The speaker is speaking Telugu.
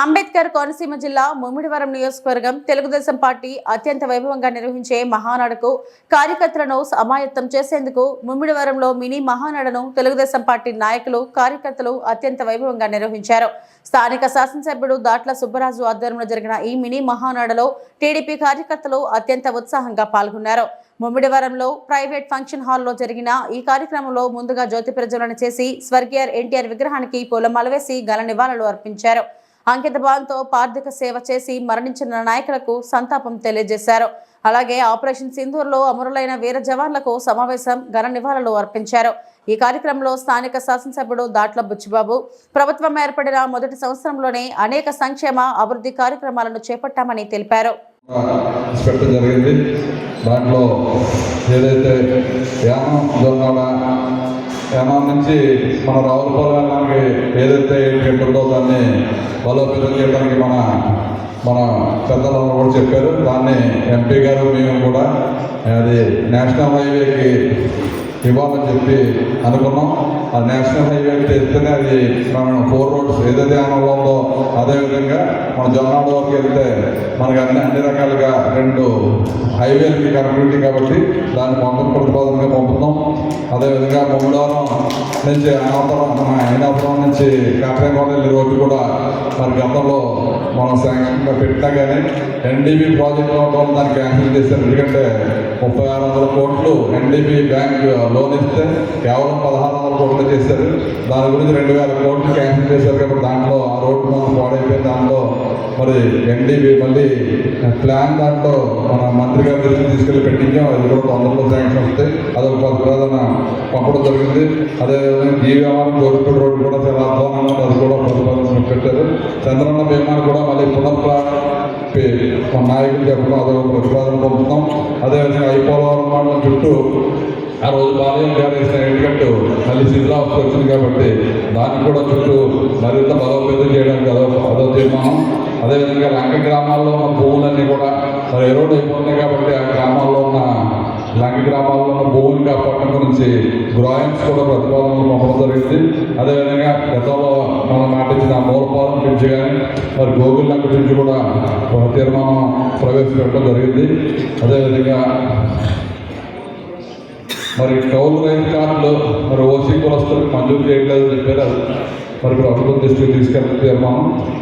అంబేద్కర్ కోనసీమ జిల్లా ముమ్మిడివరం నియోజకవర్గం తెలుగుదేశం పార్టీ అత్యంత వైభవంగా నిర్వహించే మహానాడుకు కార్యకర్తలను సమాయత్తం చేసేందుకు ముమ్మిడివరంలో మినీ మహానాడును తెలుగుదేశం పార్టీ నాయకులు కార్యకర్తలు అత్యంత వైభవంగా నిర్వహించారు. స్థానిక శాసనసభ్యుడు దాట్ల సుబ్బరాజు ఆధ్వర్యంలో జరిగిన ఈ మినీ మహానాడులో టీడీపీ కార్యకర్తలు అత్యంత ఉత్సాహంగా పాల్గొన్నారు. ముమ్మిడివరంలో ప్రైవేట్ ఫంక్షన్ హాల్లో జరిగిన ఈ కార్యక్రమంలో ముందుగా జ్యోతి ప్రజ్వలన చేసి స్వర్గీయ ఎన్టీఆర్ విగ్రహానికి పూలమాల వేసి ఘన నివాళులు అర్పించారు. అంకిత భావంతో పార్థిక సేవ చేసి మరణించిన నాయకులకు సంతాపం తెలియజేశారు. అలాగే ఆపరేషన్ సింధూర్లో అమరులైన వీర జవాన్లకు సమావేశం ఘన నివాళులు అర్పించారు. ఈ కార్యక్రమంలో స్థానిక శాసనసభ్యుడు దాట్ల బుచ్చిబాబు ప్రభుత్వం ఏర్పడిన మొదటి సంవత్సరంలోనే అనేక సంక్షేమ అభివృద్ధి కార్యక్రమాలను చేపట్టామని తెలిపారు. దాంట్లో ఏదైతే యానం నుంచి మన రావులపాలెంకి ఏదైతే ఉందో దాన్ని బలోపేతం చేయడానికి మన మన పెద్దలు కూడా చెప్పారు. దాన్ని ఎంపీ గారు మేము కూడా అది నేషనల్ హైవేకి ఇవ్వాలని చెప్పి అనుకున్నాం. ఆ నేషనల్ హైవే వెళ్తేనే అది మన ఫోర్ రోడ్స్ ఏదైతే ఆనంలో ఉందో అదేవిధంగా మన జొన్నాడు వరకు వెళ్తే మనకి అన్ని అన్ని రకాలుగా రెండు హైవేలకి కనెక్టివిటీ కాబట్టి దాన్ని మొత్తం ప్రతిపాదనగా పంపుతాం అదేవిధంగా ముమ్మడివరం నుంచి అనంతరం మన అయినాపురం నుంచి కాట్రేపాలెల్లి రోడ్డు కూడా మరి గతంలో మనం శాంక్షన్గా పెట్టినా కానీ ఎన్డీబీ ప్రాజెక్ట్ అవడం దాన్ని క్యాన్సిల్ చేశారు. ఎందుకంటే ముప్పై ఆరు వందల కోట్లు ఎన్డీబీ బ్యాంక్ లోన్ ఇస్తే కేవలం పదహారు వందల కోట్లు చేశారు. దాని గురించి రెండు వేల కోట్లు క్యాన్సిల్ చేశారు కాబట్టి దాంట్లో ఆ రోడ్డు మనం పాడైపోయిన దాంట్లో మరి ఎన్డీబీ మళ్ళీ ప్లాన్ దాంట్లో మన మంత్రి గారి దృష్టికి తీసుకెళ్ళి పెట్టించాం అది కూడా తొందరలో శాంక్షన్ వస్తాయి. అదొక ప్రధాన పంపడం జరిగింది. అదేవిధంగా జీవమానం గోరుపూడి రోడ్డు కూడా చాలా అధ్వానంగా అది కూడా ప్రతిపాదన పెట్టారు. చంద్రన్న భీమాన్ని కూడా మళ్ళీ పునఃప్రా మన నాయకులు చెప్పడం అదొక ప్రతిపాదన పంపుతాం అదేవిధంగా ఐపోలవరం మండలం చుట్టూ ఆ రోజు బాలయ్య గారు వేసిన ఎందుకంటే మళ్ళీ శిథిలావస్థ వచ్చింది కాబట్టి దానికి కూడా చుట్టూ మరింత బలోపేతం చేయడానికి అదో అదో తీర్మానం. అదేవిధంగా లంక గ్రామాల్లో ఉన్న భూములన్నీ కూడా మరి ఎరోడ్ అయిపోతున్నాయి కాబట్టి ఆ గ్రామాల్లో ఉన్న లంక గ్రామాల్లో ఉన్న భూములు కాపాడడం గురించి గ్రాయింగ్స్ కూడా ప్రతిపాదనలు పంపడం జరిగింది. అదేవిధంగా గతంలో మనం నాటించిన మూలపాలం గురించి కానీ మరి గోగుల్ లంక గురించి కూడా తీర్మానం ప్రవేశపెట్టడం జరిగింది. అదేవిధంగా మరి కౌలు రైతు కార్డులు మరి ఓసీ కులస్తులకు మంజూరు చేయట్లేదని చెప్పారు. మరి ప్రభుత్వం దృష్టికి తీసుకెళ్తే తీర్మానం.